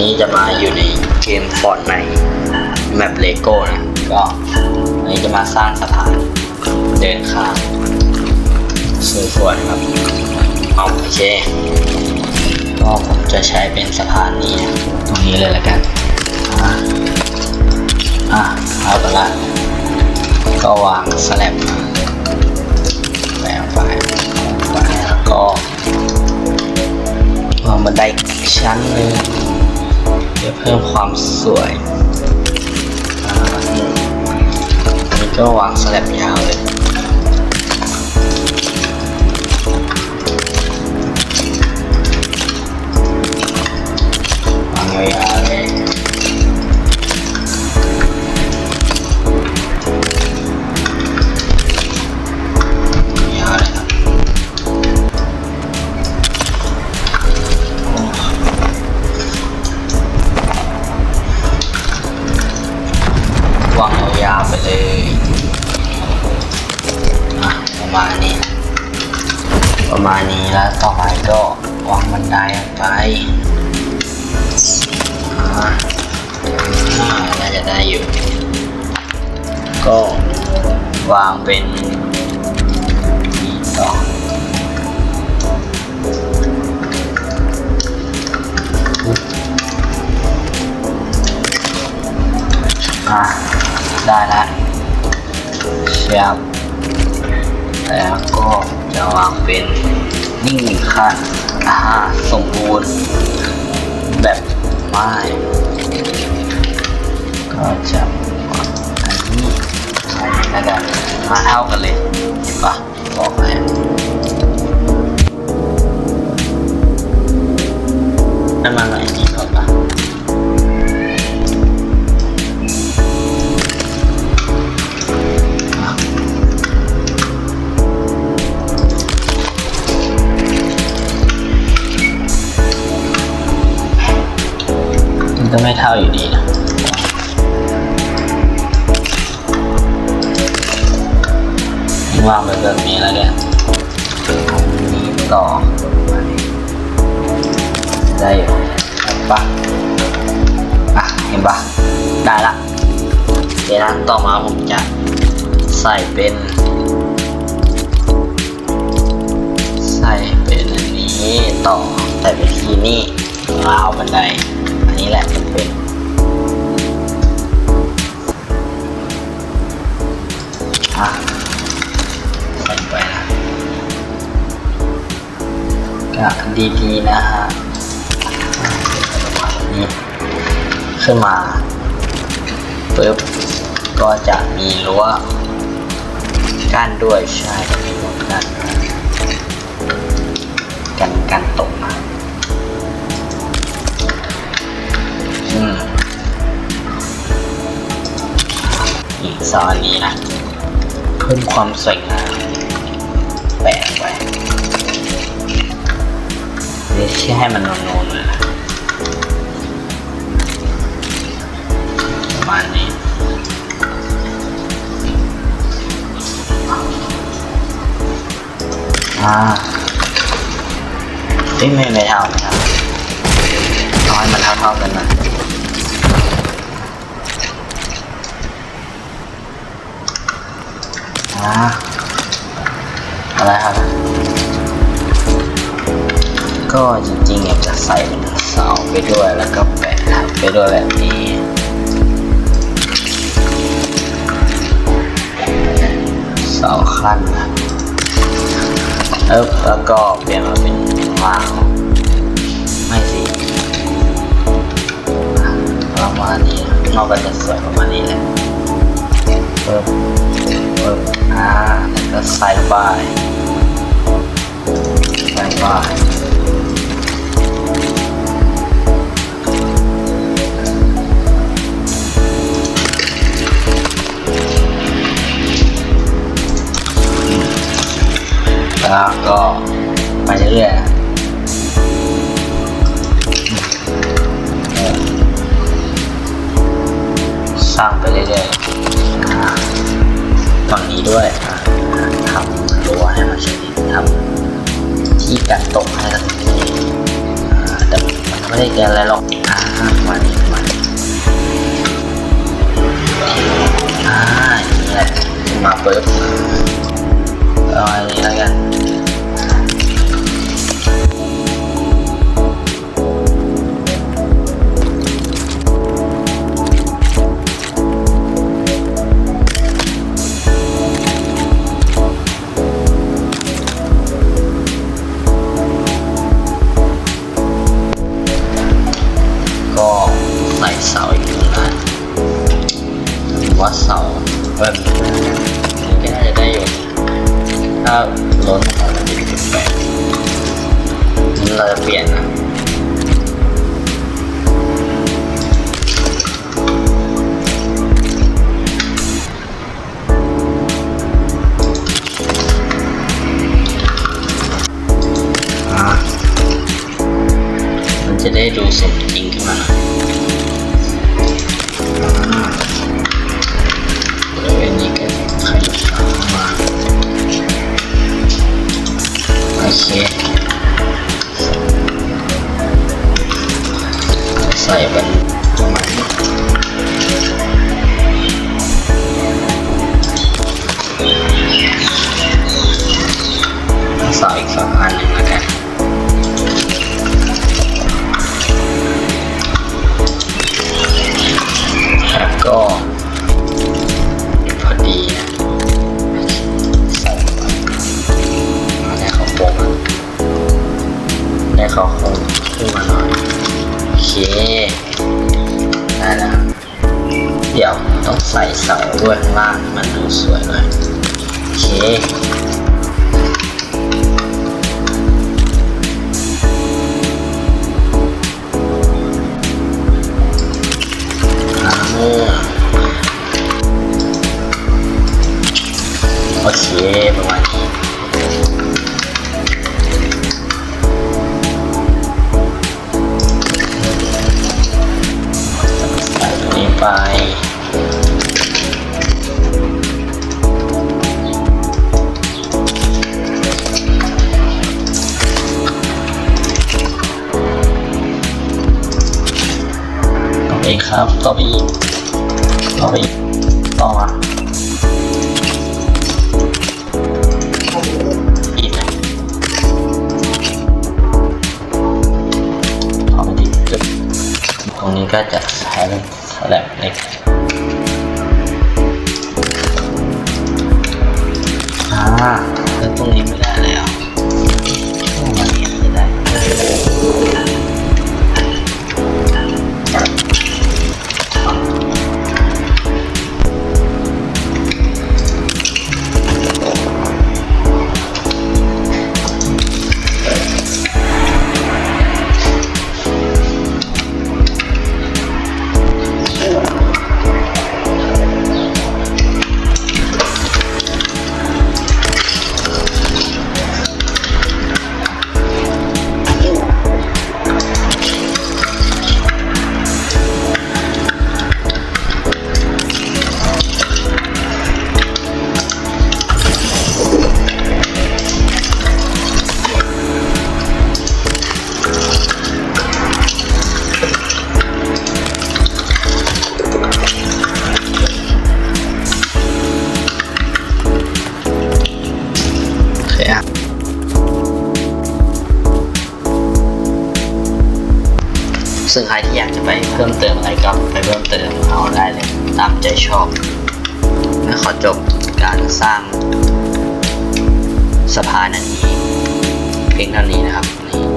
นี้จะมาอยู่ในเกมฟอร์ดในแมปเลโก้นะก็อันนี้จะมาสร้างสะพานเดินข้ามสวยๆครับเอาโอเคก็ผมจะใช้เป็นสะพานนี้นะตรงนี้เลยละกันอะอะเอาไปละก็วางสแลบแปะไปไปแล้วก็วางบันไดชั้นหนึ่ง เพื่อเพิ่มความสวยอันนี้ก็วางสลับยาวเลยวางยาว นี้แล้วต่อไปก็วางบันไดลงไปอ่าน่าจะได้อยู่ ก็วางเป็นนี่ต่ออ่าได้แล้วเชียบแล้วก็จะวางเป็น นิ่งหนึ่งขั้นอ่าสมบูรณ์แบบไม่ก็จะอันนี้ใช่แล้วกันมาเท่ากันเลยเห็นปะบอกเลยนั่นมาหน่อยนี้ก่อ ก็ไม่เท่าอยู่ดีนะวางไปแบบนี้แล้วกันอันนี้ต่อได้อยู่เห็นปะอะเห็นปะได้ละเดี๋ยวนะต่อมาผมจะใส่เป็น ใส่เป็นอันนี้ต่อใส่เป็นทีนี่ราวบันได นี้แหละจะเป็นอะใส่ไปนะก็ดีๆนะฮะนี่ขึ้นมาปึ๊บก็จะมีรั้วกั้นด้วยใช่มีรั้วกั้นกันกันตก ซอนนี้นะ เพิ่มความสวยงามแปะไว้ไม่ใช่ให้มันนูนๆเลยนะประมาณนี้อ่าไม่ไม่เท่าไม่เท่าเอาให้มันเท่าๆกันนะ อ่าอะไรครับ ก็จริงๆอยากจะใส่เสาไปด้วยแล้วก็แปะทับไปด้วยแบบนี้เสาขั้นนะเออแล้วก็เปลี่ยนมาเป็นวางไม่สิประมาณนี้นอกก็จะสวยประมาณนี้แหละเพิ่มเพิ่ มอ่าแล้วใส่บายใส่บายแล้วก็ไปเรื่อยๆสร้างไปเรื่อยๆ ด้วยทำรั้วให้มันชนิดทำที่กันตกให้สักทีอ่าแต่มันไม่ได้เกินอะไรหรอกอ่าวันนี้วันอ่าอย่างนี่แหละมาเปิ๊บเอาอันนี้ ก็น่าจะได้อยู่ถ้าล้นออกมาจะเป็นแปลกงั้นเราจะเปลี่ยนนะมันจะได้ดูสมจริง ใต้องใส่เสาด้วยข้างล่างมันดูสวยหน่อยโอเคโอเคประมาณนี้ใส่ตรงนี้ไป ครับ ต่อไปอีก ต่อไปอีก ต่อมาอีกนะพอมาที่จุดตรงนี้ก็จะใช้เป็นแลบเล็กอ่าแล้วตรงนี้ โอเคอะซึ่งใครที่อยากจะไปเพิ่มเติมอะไรก็ไปเพิ่มเติมเอาได้เลยตามใจชอบและขอจบการสร้างสะพานอันนี้เพียงเท่านี้นะครับนี่